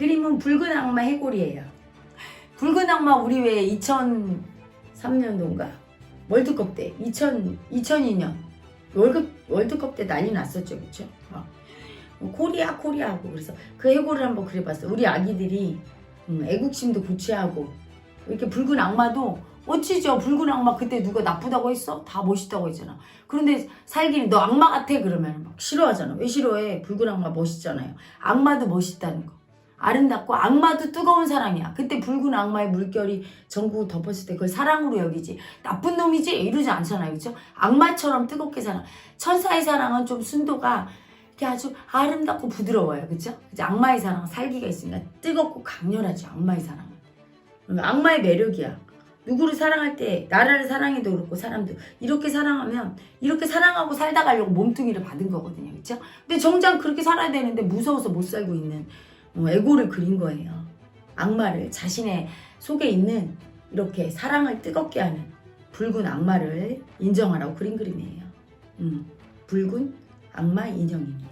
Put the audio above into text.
이건 붉은 악마 해골이에요. 붉은 악마 우리 왜 2003년도인가 월드컵 때 2000, 2002년 월급, 월드컵 때 난리 났었죠 그쵸? 어. 뭐 코리아 코리아 하고 그래서 그 해골을 한번 그려봤어요. 우리 아기들이 음, 애국심도 고취하고 이렇게 붉은 악마도 어찌죠 붉은 악마 그때 누가 나쁘다고 했어? 다 멋있다고 했잖아. 그런데 살기는 너 악마 같아 그러면 막 싫어하잖아. 왜 싫어해? 붉은 악마 멋있잖아요. 악마도 멋있다는 거. 아름답고 악마도 뜨거운 사랑이야. 그때 붉은 악마의 물결이 전국을 덮었을 때 그걸 사랑으로 여기지. 나쁜 놈이지? 이러지 않잖아요. 그죠? 악마처럼 뜨겁게 사랑. 천사의 사랑은 좀 순도가 이렇게 아주 아름답고 부드러워요. 그죠? 악마의 사랑은 살기가 있으니까 뜨겁고 강렬하죠. 악마의 사랑은. 그러니까 악마의 매력이야. 누구를 사랑할 때 나라를 사랑해도 그렇고 사람도 이렇게 사랑하면 이렇게 사랑하고 살다 가려고 몸뚱이를 받은 거거든요. 그렇죠? 근데 정작 그렇게 살아야 되는데 무서워서 못 살고 있는 어, 에고를 그린 거예요. 악마를 자신의 속에 있는 이렇게 사랑을 뜨겁게 하는 붉은 악마를 인정하라고 그린 그림이에요. 음, 붉은 악마 인형입니다.